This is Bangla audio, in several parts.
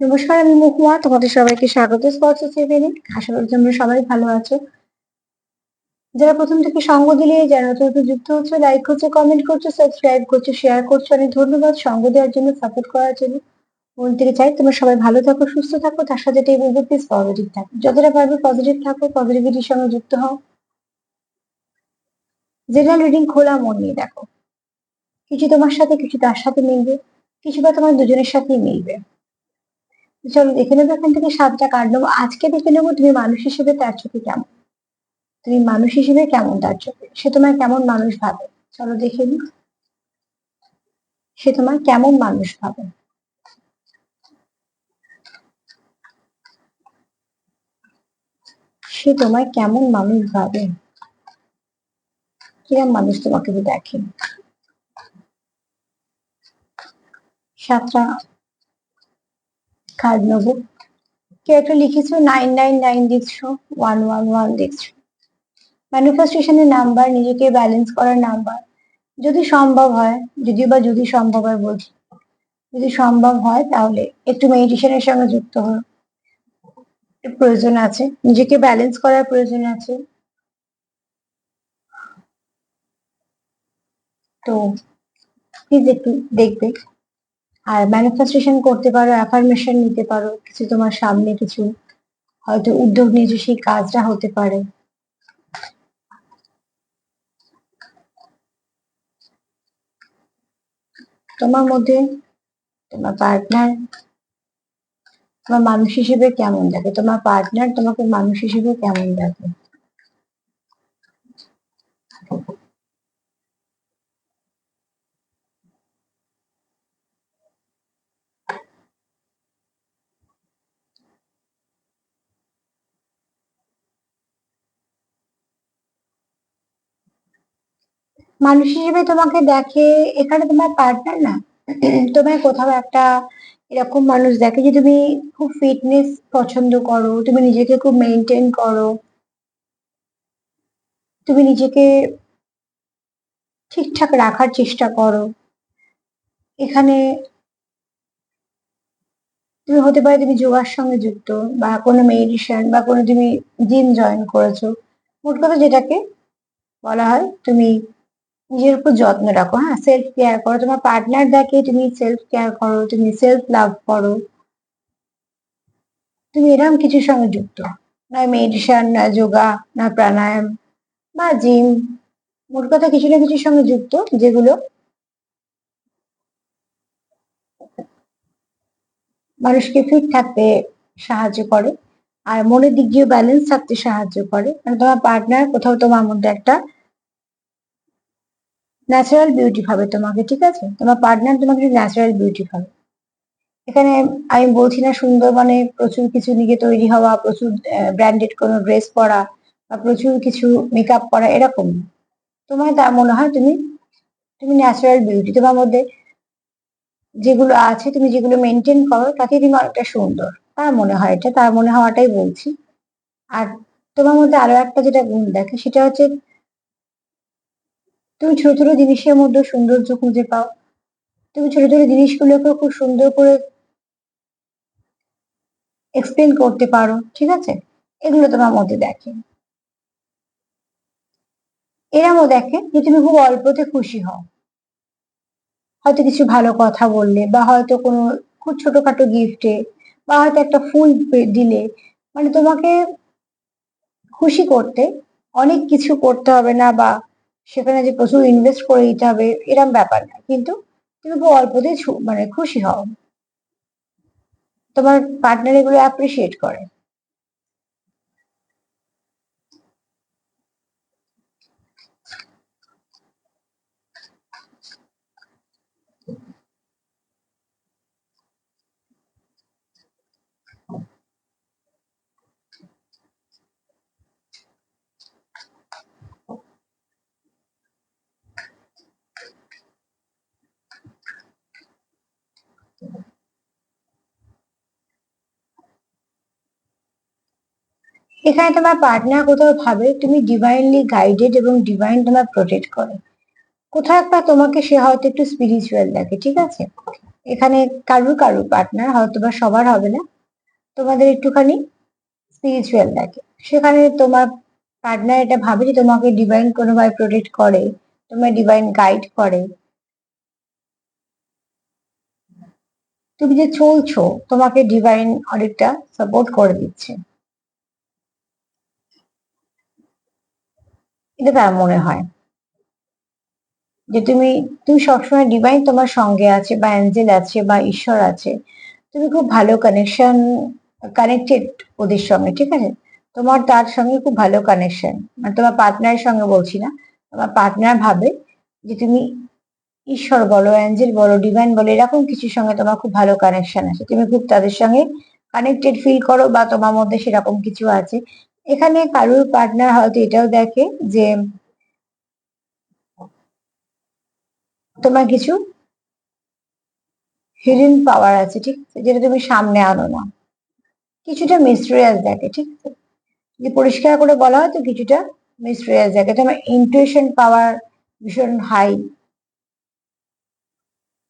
নমস্কার, আমি মহুয়া। তোমাদের সবাইকে স্বাগত। স্পর্শ সেভেনে আশা করি সবাই ভালো আছো। যারা প্রথম থেকে সঙ্গ দিলে, যারা নতুন যুক্ত হচ্ছে লাইক করছ কমেন্ট করছ সাবস্ক্রাইব করছ শেয়ার করছ, অনেক ধন্যবাদ। সঙ্গ দেওয়ার জন্য সাপোর্ট করার জন্য। মন থেকে চাই তোমরা সবাই ভালো থাকো, সুস্থ থাকো। তার সাথে এটাই বলব প্লিজ পজিটিভ থাকো। যতটা পারবে পজিটিভ থাকো পজিটিভিটির সঙ্গে যুক্ত হও। জেনারেল রিডিং খোলা, মন নিয়ে দেখো। কিছু তোমার সাথে, কিছু তার সাথে মিলবে। কিছু বা তোমার দুজনের সাথেই মিলবে। চলো দেখে নেব এখান থেকে সাতটা কার্ড নেব। আজকে দেখে নেব তুমি মানুষ হিসেবে তার চোখে কেমন। তুমি মানুষ হিসেবে কেমন তার চোখে? সে তোমার কেমন মানুষ ভাবে? চলো দেখে নি। সে তোমার কেমন মানুষ ভাবে? সে তোমায় কেমন মানুষ ভাবে? কিরম মানুষ তোমাকে দেখে? সাতটা কার্ড নেব। কেউ একটা লিখেছো নাইন নাইন নাইন দেখছ ওয়ান ওয়ান ওয়ান দেখছ ম্যানিফেস্টেশনের নাম্বার নিজেকে ব্যালেন্স করার নাম্বার যদি সম্ভব হয় যদিও বা যদি সম্ভব হয় বলছি। যদি সম্ভব হয়, তাহলে একটু মেডিটেশনের সঙ্গে যুক্ত হও। প্রয়োজন আছে। নিজেকে ব্যালেন্স করার প্রয়োজন আছে। তো প্লিজ একটু দেখবে। আর ম্যানিফেস্টেশন করতে পারো অ্যাফার্মেশন নিতে পারো, কিছু তোমার সামনে কিছু হয়তো উদ্যোগ নিয়েছো সেই কাজটা হতে পারে। তোমার মধ্যে, তোমার পার্টনার তোমার মানুষ হিসেবে কেমন দেখে? তোমার পার্টনার তোমাকে মানুষ হিসেবে কেমন দেখে? মানুষ হিসেবে তোমাকে দেখে এখানে তোমার পার্টনার না? তোমার কোথাও একটা এরকম মানুষ দেখে যে তুমি খুব ফিটনেস পছন্দ করো, তুমি নিজেকে খুব মেনটেন করো, তুমি নিজেকে ঠিকঠাক রাখার চেষ্টা করো। এখানে তুমি হতে পারে তুমি যোগার সঙ্গে যুক্ত বা কোনো মেডিটেশন বা কোনো তুমি জিম জয়েন করেছ। মোট কথা যেটাকে বলা হয় তুমি নিজের উপর যত্ন রাখো হ্যাঁ? সেলফ কেয়ার করো, তোমার পার্টনার দেখে তুমি সেলফ কেয়ার করো, তুমি সেলফ লাভ করো, তুমি এরকম কিছুর সঙ্গে যুক্ত। না মেডিটেশন না যোগা না প্রাণায়াম বা জিম মোট কথা কিছু না কিছুর সঙ্গে যুক্ত, যেগুলো মানুষকে ফিট থাকতে সাহায্য করে, আর মনের দিক দিয়ে ব্যালেন্স থাকতে সাহায্য করে। মানে তোমার পার্টনার কোথাও তোমার মধ্যে একটা ন্যাচারাল বিউটি পাবে তোমাকে, ঠিক আছে? তোমার পার্টনার তোমাকে ন্যাচারাল বিউটি পাবে এখানে আমি বলছি না সুন্দর মানে প্রচুর কিছু নিয়ে তৈরি হওয়া, প্রচুর ব্র্যান্ডেড কোনো ড্রেস পরা বা প্রচুর কিছু মেকআপ করা এরকম তোমার তা মনে হয় তুমি তুমি ন্যাচারাল বিউটি তোমার মধ্যে যেগুলো আছে তুমি যেগুলো মেনটেন করো তাতে তুমি অনেকটা সুন্দর। তার মনে হয় এটা, তার মনে হওয়াটাই বলছি। আর তোমার মধ্যে আরও একটা যেটা গুণ দেখে সেটা হচ্ছে তুমি ছোট ছোট জিনিসের মধ্যে সৌন্দর্য খুঁজে পাও। তুমি ছোট ছোট জিনিসগুলোকে খুব সুন্দর করে এক্সপ্লেন করতে পারো, ঠিক আছে? এগুলো তোমার মধ্যে দেখে। এরামও দেখে যে তুমি খুব অল্পতে খুশি হও। হয়তো কিছু ভালো কথা বললে বা হয়তো কোনো খুব ছোটখাটো গিফটে বা হয়তো একটা ফুল দিলে মানে তোমাকে খুশি করতে অনেক কিছু করতে হবে না বা সেখানে যে প্রচুর ইনভেস্ট করে দিতে হবে, এরম ব্যাপার না। কিন্তু তুমি খুব অল্পতেই মানে খুশি হও। তোমার পার্টনার এগুলো অ্যাপ্রিসিয়েট করে। এখানে তোমার পার্টনার কোথাও ভাবে, তুমি ডিভাইনলি গাইডেড এবং ডিভাইন তোমার প্রোটেক্ট করে। কোথাও একটা তোমাকে, সে হয়তো একটু স্পিরিচুয়াল লাগে ঠিক আছে? এখানে কারুর কারুর পার্টনার হয়তো বা সবার হবে না, তোমাদের একটুখানি স্পিরিচুয়াল লাগে সেখানে তোমার পার্টনার এটা ভাবে যে তোমাকে ডিভাইন কোনোভাবে প্রোটেক্ট করে তোমার ডিভাইন গাইড করে। তুমি যে চলছো, তোমাকে ডিভাইন অনেকটা সাপোর্ট করে দিচ্ছে। এটা তার মনে হয়। যে তুমি তুমি সবসময় ডিভাইন তোমার সঙ্গে আছে বা অ্যাঞ্জেল আছে বা ঈশ্বর আছে। তুমি খুব ভালো কানেকশন কানেক্টেড ওদের সঙ্গে, ঠিক আছে? তোমার তার সঙ্গে খুব ভালো কানেকশন মানে তোমার পার্টনারের সঙ্গে বলছি না, তোমার পার্টনার ভাবে যে তুমি ঈশ্বর বলো অ্যাঞ্জেল বলো ডিভাইন বলো, এরকম কিছুর সঙ্গে তোমার খুব ভালো কানেকশন আছে। তুমি খুব তাদের সঙ্গে কানেক্টেড ফিল করো বা তোমার মধ্যে সেরকম কিছু আছে। এখানে কারুর পার্টনার হয়তো এটাও দেখে যে তোমার কিছু হিডেন পাওয়ার আছে, ঠিক? আছে যেটা তুমি সামনে আনো না। কিছুটা মিস্ট্রিয়াস দেখে, ঠিক? আছে যে পরিষ্কার করে বলা হয় তো কিছুটা মিস্ট্রিয়াস দেখে। তোমার ইন্টুইশন পাওয়ার ভীষণ হাই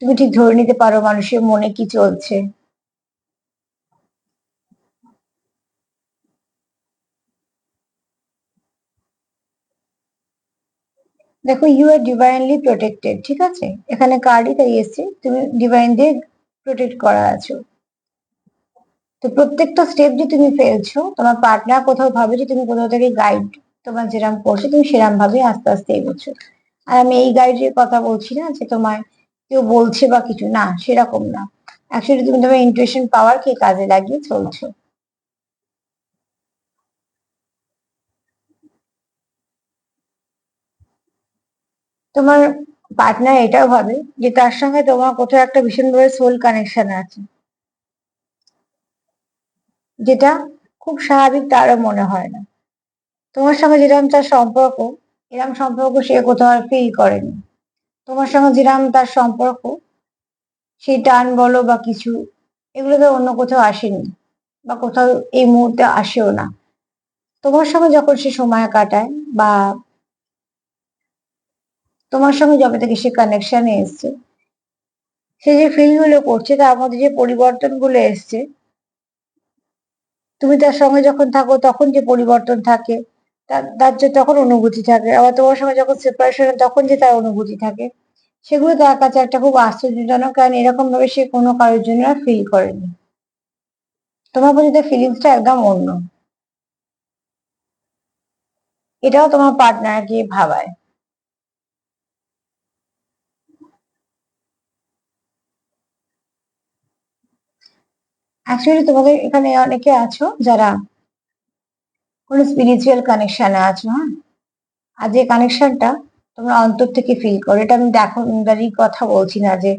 তুমি ঠিক ধরে নিতে পারো মানুষের মনে কি চলছে। দেখো ইউ আর ডিভাইনলি প্রোটেক্টেড ঠিক আছে? এখানে কার্ডই তাই এসছে, তুমি ডিভাইন দিয়ে প্রোটেক্ট করা আছো। তো প্রত্যেকটা স্টেপ যে তুমি ফেলছো, তোমার পার্টনার কোথাও ভাবে যে তুমি কোথাও থেকে গাইড তোমার যেরাম করছ, তুমি সেরাম ভাবে আস্তে আস্তে এগোচ্ছো। আর আমি এই গাইডের কথা বলছি না যে তোমার কেউ বলছে বা কিছু, না, সেরকম না। অ্যাকচুয়ালি তুমি তোমার ইন্টুইশন পাওয়ারকে কাজে লাগিয়ে চলছো। তোমার পার্টনার এটাও ভাবে যে তার সঙ্গে তোমার কোথাও একটা ভীষণভাবে সোল কানেকশন আছে। যেটা খুব স্বাভাবিক তারও মনে হয় না। তোমার সঙ্গে যেরকম তার সম্পর্ক, এরকম সম্পর্ক সে কোথাও আর ফিল করেনি। তোমার সঙ্গে যেরকম তার সম্পর্ক সেই টান বলো বা কিছু, এগুলো তো অন্য কোথাও আসেনি বা কোথাও এই মুহূর্তে আসেও না। তোমার সঙ্গে যখন সে সময় কাটায় বা তোমার সঙ্গে যবে থেকে সে কানেকশনে এসছে। সে যে ফিলগুলো করছে, তার মধ্যে যে পরিবর্তনগুলো এসছে, তুমি তার সঙ্গে যখন থাকো, তখন যে পরিবর্তন থাকে, তার যে তখন অনুভূতি থাকে। আবার তোমার সঙ্গে যখন সেপারেশন তখন যে তার অনুভূতি থাকে, সেগুলো তার কাছে একটা খুব আশ্চর্যজনক কারণ এরকম ভাবে সে কোনো কারোর জন্য ফিল করেনি। তোমার প্রতি তার ফিলিংসটা একদম অন্য। এটাও তোমার পার্টনারকে ভাবায়। অ্যাকচুয়ালি তোমাদের এখানে অনেকে আছো যারা কোনো স্পিরিচুয়াল কানেকশনে আছো হ্যাঁ? আর যে কানেকশনটা তোমরা অন্তর থেকে ফিল করো, এটা আমি দেখো কথা বলছি না যে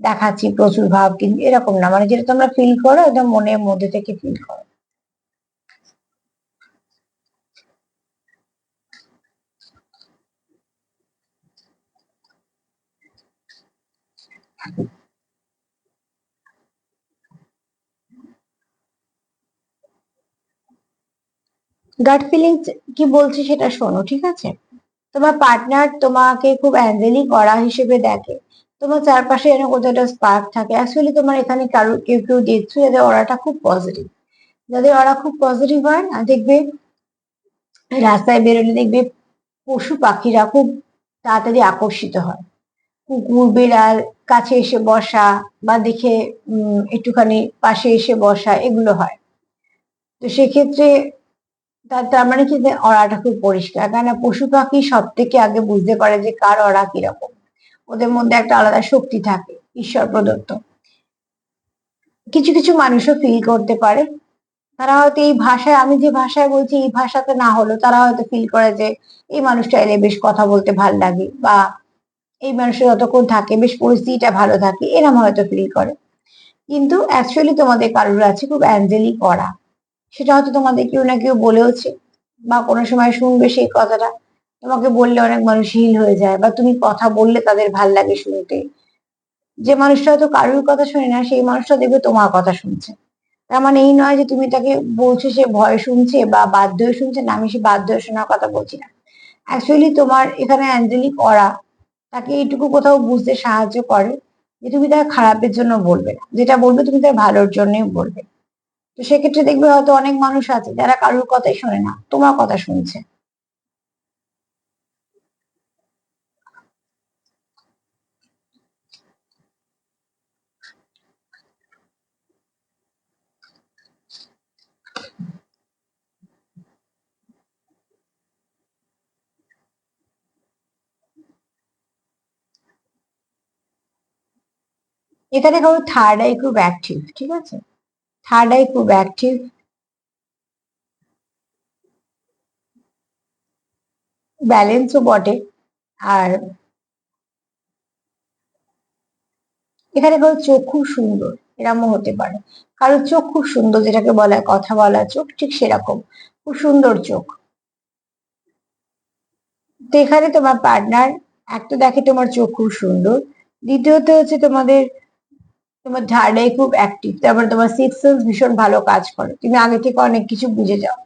দেখাচ্ছি প্রচুর ভাব, কিন্তু এরকম না। মানে যেটা তোমরা ফিল করো, একদম মনের মধ্যে থেকে ফিল করো। গাট ফিলিংস কি বলছি সেটা শোনো, ঠিক আছে? তোমার পার্টনার তোমাকে খুব অ্যাঞ্জেলি করা হিসেবে দেখে। তোমার চারপাশে যেন কোথাও একটা স্পার্ক থাকে। অ্যাকচুয়ালি তোমার এখানে কারও কেউ কেউ দেখছ যাদের ওরাটা খুব পজিটিভ যাদের ওরা খুব পজিটিভ হয় না, দেখবে রাস্তায় বেরোলে দেখবে পশু পাখিরা খুব তাড়াতাড়ি আকর্ষিত হয়। কুকুর, বিড়াল, কাছে এসে বসা বা দেখে, উম, একটুখানি পাশে এসে বসা, এগুলো হয়। তো সেক্ষেত্রে তার মানে কি যে অড়াটা খুব পরিষ্কার। কেন পশু পাখি সব থেকে আগে বুঝতে পারে যে কার অড়া কীরকম। ওদের মধ্যে একটা আলাদা শক্তি থাকে, ঈশ্বর প্রদত্ত। কিছু কিছু মানুষও ফিল করতে পারে। তারা হয়তো এই ভাষায়, আমি যে ভাষায় বলছি, এই ভাষাতে না হলো তারা হয়তো ফিল করে যে এই মানুষটা এলে বেশ কথা বলতে ভালো লাগে বা এই মানুষের যতক্ষণ থাকে বেশ পরিস্থিতিটা ভালো থাকে, এরম হয়তো ফিল করে। কিন্তু অ্যাকচুয়ালি তোমাদের কারোর আছে খুব অ্যাঞ্জেলি করা সেটা হয়তো তোমাদের কেউ না কেউ বলেওছে বা কোনো সময় শুনবে সেই কথাটা। তোমাকে বললে অনেক মানুষ হিল হয়ে যায় বা তুমি কথা বললে তাদের ভালো লাগে শুনতে। যে মানুষটা হয়তো কারোর কথা শুনে না, সেই মানুষটা দেখবে তোমার কথা শুনছে। তার মানে এই নয় যে তুমি তাকে বলছো সে ভয় শুনছে বা বাধ্য হয়ে শুনছে না, আমি সে বাধ্য হয়ে শোনার কথা বলছি না। অ্যাকচুয়ালি তোমার এখানে অ্যাঞ্জেলিক অরা, তাকে এইটুকু কোথাও বুঝতে সাহায্য করে যে তুমি তার খারাপের জন্য বলবে না। যেটা বলবে তুমি তার ভালোর জন্যই বলবে। তো সেক্ষেত্রে দেখবে হয়তো অনেক মানুষ আছে যারা কারোর কথাই শোনে না। তোমার কথা শুনছে। এখানে কারও থার্ড আই খুব অ্যাক্টিভ ঠিক আছে? থার্ড আই খুব অ্যাক্টিভ ব্যালেন্সও বটে আর এখানে কারও চোখ খুব সুন্দর, এরমও হতে পারে। কারোর চোখ খুব সুন্দর, যেটাকে বলা কথা বলা চোখ, ঠিক সেরকম। খুব সুন্দর চোখ। তো এখানে তোমার পার্টনার এক তো দেখে তোমার চোখ খুব সুন্দর। দ্বিতীয়ত হচ্ছে তোমাদের তোমার ঝাড়াই খুব অ্যাক্টিভ তারপরে তোমার সিক্স সেন্স ভীষণ ভালো কাজ করে। তুমি আগে থেকে অনেক কিছু বুঝে যাও।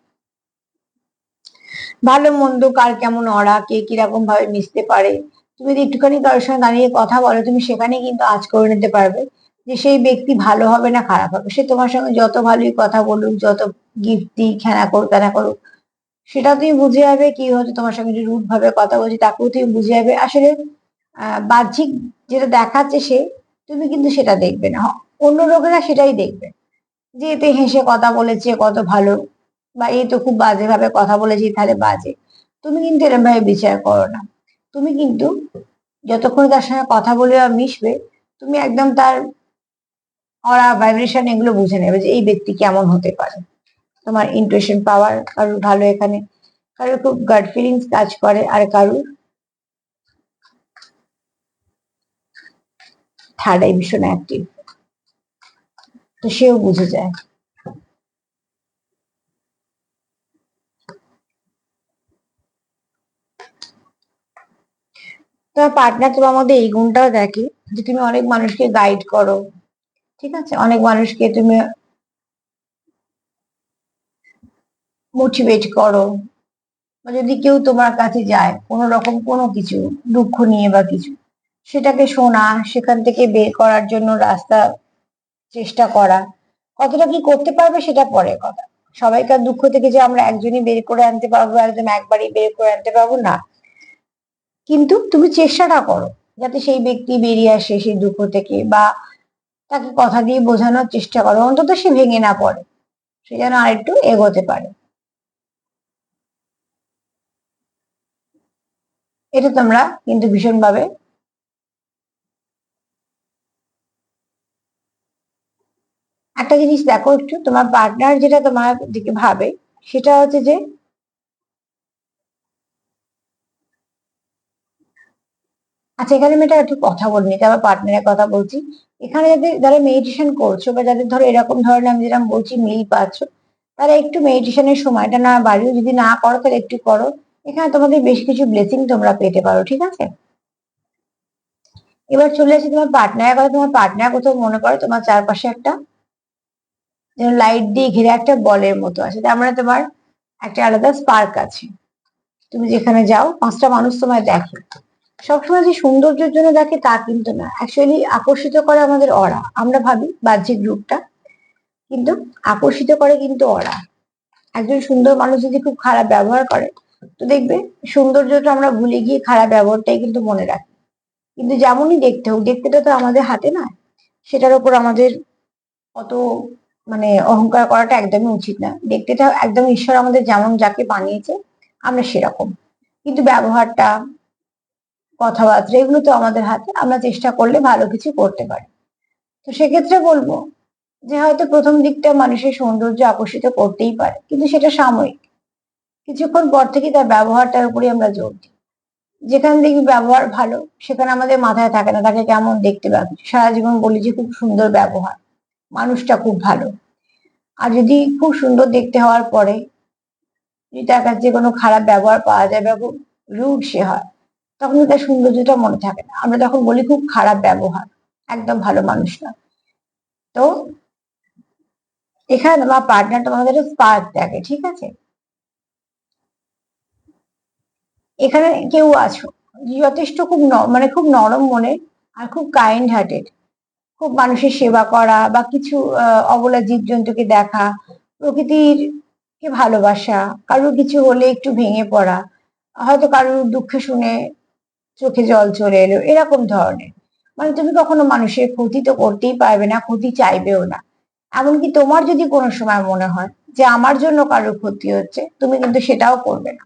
ভালো, মন্দ, কার কেমন অড়া কে কীরকম ভাবে মিশতে পারে। তুমি যদি একটুখানি কারোর সঙ্গে দাঁড়িয়ে কথা বলো, তুমি সেখানে কিন্তু আজ করে নিতে পারবে যে সেই ব্যক্তি ভালো হবে না খারাপ হবে। সে তোমার সঙ্গে যত ভালোই কথা বলুক, যত গিফট দিই খেনা করুক তেনা করুক সেটা তুমি বুঝে যাবে কি হচ্ছে, তোমার সঙ্গে যে রুট ভাবে কথা বলছি, তাকেও তুমি বুঝে যাবে। আসলে বাহ্যিক যেটা দেখাচ্ছে সে তুমি কিন্তু সেটা দেখবে না। অন্য লোকেরা সেটাই দেখবে। যে এতে হেসে কথা বলেছে, কত ভালো। বা এই তো খুব বাজে ভাবে কথা বলেছি, তাহলে বাজে। তুমি কিন্তু এরকম ভাবে বিচার করো না। তুমি কিন্তু যতক্ষণ তার সঙ্গে কথা বলে বা মিশবে, তুমি একদম তার অরা ভাইব্রেশন এগুলো বুঝে নেবে যে এই ব্যক্তি কেমন হতে পারে। তোমার ইন্টুইশন পাওয়ার কারোর ভালো এখানে। কারোর খুব গার্ড ফিলিংস কাজ করে আর কারোর থার্ড আই ভীষণ অ্যাক্টিভ তো সেও বুঝে যায়। তোমার পার্টনার তোমার মধ্যে এই গুণটাও দেখে যে তুমি অনেক মানুষকে গাইড করো, ঠিক আছে? অনেক মানুষকে তুমি মোটিভেট করো। যদি কেউ তোমার কাছে যায় কোনো রকম কোনো কিছু, দুঃখ নিয়ে বা কিছু সেটাকে শোনা, সেখান থেকে বের করার জন্য রাস্তা চেষ্টা করা। কতটা কি করতে পারবে সেটা পরের কথা। সবাইকার দুঃখ থেকে যে আমরা একজনই বের করে আনতে পারব একদম একবারই বের করে আনতে পারব, না। কিন্তু তুমি চেষ্টাটা করো, যাতে সেই ব্যক্তি বেরিয়ে আসে সেই দুঃখ থেকে বা তাকে কথা দিয়ে বোঝানোর চেষ্টা করো। অন্তত সে ভেঙে না পড়ে, সে যেন আরেকটু এগোতে পারে। এটা তোমরা কিন্তু ভীষণভাবে একটা জিনিস দেখো একটু, তোমার পার্টনার যেটা তোমার দিকে ভাবে, সেটা হচ্ছে যে আচ্ছা এখানে আমি এটা একটু কথা বলিনি এটা আমার পার্টনারের কথা বলছি। এখানে যাদের, যারা মেডিটেশন করছ বা যাদের ধরো এরকম ধরনের আমি যেরকম বলছি মিল পাচ্ছ, তারা একটু মেডিটেশনের সময়টা না বাড়িও যদি না করো, তাহলে একটু করো। এখানে তোমাদের বেশ কিছু ব্লেসিং তোমরা পেতে পারো, ঠিক আছে? এবার চলে আসি তোমার পার্টনারের কথা। তোমার পার্টনার কোথাও মনে করো তোমার চারপাশে একটা যেন লাইট দিয়ে ঘিরে একটা বলের মতো আছে তার মানে তোমার একটা আলাদা স্পার্ক আছে। তুমি যেখানে যাও, পাঁচটা মানুষ তোমায় দেখে। সবসময় যে সৌন্দর্যের জন্য দেখে তা কিন্তু না। অ্যাকচুয়ালি আকর্ষিত করে আমাদের অরা আমরা ভাবি বাহ্যিক রূপটা, কিন্তু আকর্ষিত করে কিন্তু অরা একজন সুন্দর মানুষ যদি খুব খারাপ ব্যবহার করে, তো দেখবে সৌন্দর্যটা আমরা ভুলে গিয়ে খারাপ ব্যবহারটাই কিন্তু মনে রাখি। কিন্তু যেমনই দেখতে হোক দেখতেটা তো আমাদের হাতে না সেটার উপর আমাদের অত মানে অহংকার করাটা একদমই উচিত না। দেখতেটা একদম ঈশ্বর আমাদের যেমন যাকে বানিয়েছে, আমরা সেরকম। কিন্তু ব্যবহারটা, কথাবার্তা, এগুলো তো আমাদের হাতে, আমরা চেষ্টা করলে ভালো কিছু করতে পারি। তো সেক্ষেত্রে বলব যে হয়তো প্রথম দিকটা মানুষের সৌন্দর্য আকর্ষিত করতেই পারে, কিন্তু সেটা সাময়িক। কিছুক্ষণ পর থেকে তার ব্যবহারটার উপরে আমরা জোর দিই। যেখানে দেখবি ব্যবহার ভালো, সেখানে আমাদের মাথায় থাকে না, তাকে কেমন দেখতে পাবি সারা জীবন বলি যে খুব সুন্দর ব্যবহার। মানুষটা খুব ভালো। আর যদি খুব সুন্দর দেখতে হওয়ার পরে যদি তার কাছে কোনো খারাপ ব্যবহার পাওয়া যায় বা খুব রুড সে হয়, তখন তার সৌন্দর্যটা মনে থাকে না। আমরা তখন বলি খুব খারাপ ব্যবহার, একদম ভালো মানুষ না। তো এখানে তোমার পার্টনার তোমাদের স্পার্ক দেখে, ঠিক আছে? এখানে কেউ আছো, যথেষ্ট খুব মানে খুব নরম মনে আর খুব কাইন্ড হার্টেড খুব মানুষের সেবা করা বা কিছু অবলা জীবজন্তুকে দেখা প্রকৃতির কে ভালোবাসা, কারোর কিছু হলে একটু ভেঙে পড়া, হয়তো কারোর দুঃখে শুনে চোখে জল চলে এলো, এরকম ধরনের। মানে তুমি কখনো মানুষের ক্ষতি তো করতেই পারবে না, ক্ষতি চাইবেও না। এমনকি তোমার যদি কোনো সময় মনে হয় যে আমার জন্য কারোর ক্ষতি হচ্ছে, তুমি কিন্তু সেটাও করবে না।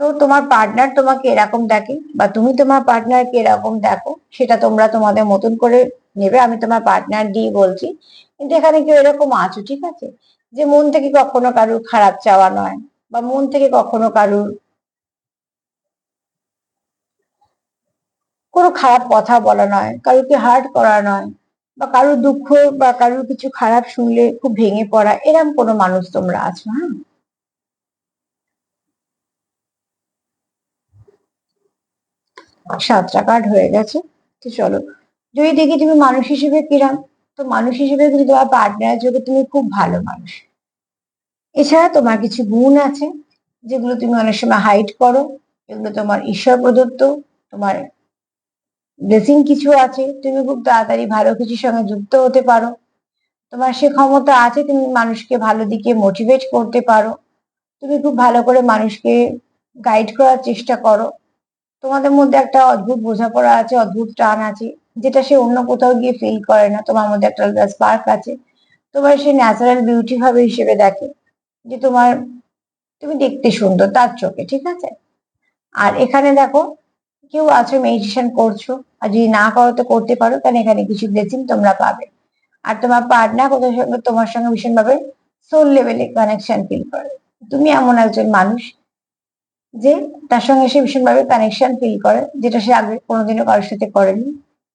তো তোমার পার্টনার তোমাকে এরকম দেখে বা তুমি তোমার পার্টনারকে এরকম দেখো, সেটা তোমরা তোমাদের মতন করে নেবে। আমি তোমার পার্টনার দিয়ে বলছি, কিন্তু এখানে কেউ এরকম আছো, ঠিক আছে? যে মন থেকে কখনো কারুর খারাপ চাওয়া নয় বা মন থেকে কখনো কারুর কোনো খারাপ কথা বলা নয়, কারুকে হার্ট করা নয় বা কারুর দুঃখ বা কারুর কিছু খারাপ শুনলে খুব ভেঙে পড়া এরকম কোনো মানুষ তোমরা আছো হ্যাঁ? সাতটা কার্ড হয়ে গেছে। তো চলো, যদি দেখি তুমি মানুষ হিসেবে কিরাম, তো মানুষ হিসেবে কিন্তু তোমার পার্টনার যোগে তুমি খুব ভালো মানুষ। এছাড়া তোমার কিছু গুণ আছে, যেগুলো তুমি অনেক সময় হাইড করো এগুলো তোমার ঈশ্বর প্রদত্ত, তোমার ব্লেসিং কিছু আছে, তুমি খুব তাড়াতাড়ি ভালো কিছুর সঙ্গে যুক্ত হতে পারো। তোমার সে ক্ষমতা আছে, তুমি মানুষকে ভালো দিকে মোটিভেট করতে পারো। তুমি খুব ভালো করে মানুষকে গাইড করার চেষ্টা করো। তোমাদের মধ্যে একটা অদ্ভুত বোঝাপড়া আছে, অদ্ভুত টান আছে, যেটা সে অন্য কোথাও গিয়ে ফিল করে না। তোমার মধ্যে একটা আলাদা স্পার্ক আছে। তোমার সে ন্যাচারাল বিউটি ভাবে হিসেবে দেখে যে তোমার, তুমি দেখতে সুন্দর তার চোখে, ঠিক আছে? আর এখানে দেখো, কেউ আছো মেডিটেশন করছ, আর যদি না করো তো করতে পারো কারণ এখানে কিছু ব্লেসিং তোমরা পাবে। আর তোমার পার্টনার কোথাও সঙ্গে, তোমার সঙ্গে ভীষণভাবে সোল লেভেলে কানেকশন ফিল করে। তুমি এমন একজন মানুষ যে তার সঙ্গে সে ভীষণভাবে কানেকশন ফিল করে, যেটা সে আগে কোনোদিনও কারোর সাথে করেনি।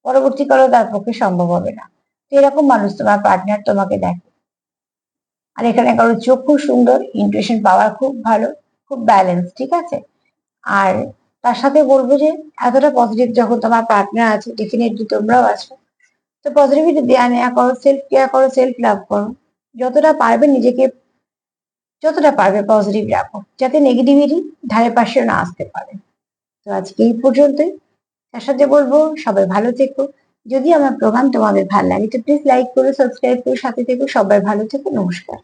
পরবর্তীকালেও তার পক্ষে সম্ভব হবে না। তো এরকম মানুষ তোমার পার্টনার তোমাকে দেখে। আর এখানে কারোর চোখ খুব সুন্দর ইন্টুইশন পাওয়ার খুব ভালো, খুব ব্যালেন্স ঠিক আছে? আর তার সাথে বলব যে এতটা পজিটিভ যখন তোমার পার্টনার আছে ডেফিনেটলি তোমরাও আছো। তো পজিটিভিটি দেওয়া নেওয়া করো সেলফ কেয়ার করো সেলফ লাভ করো। যতটা পারবে নিজেকে যতটা পারবে পজিটিভ রাখো, যাতে নেগেটিভিটি ধারে পাশে না আসতে পারে। তো আজকে এই পর্যন্তই। তার সাথে বলব, সবাই ভালো থেকো। যদি আমার প্রোগ্রাম তোমাদের ভালো লাগে, তো প্লিজ লাইক করো সাবস্ক্রাইব করো, সাথে থেকো, সবাই ভালো থেকো, নমস্কার।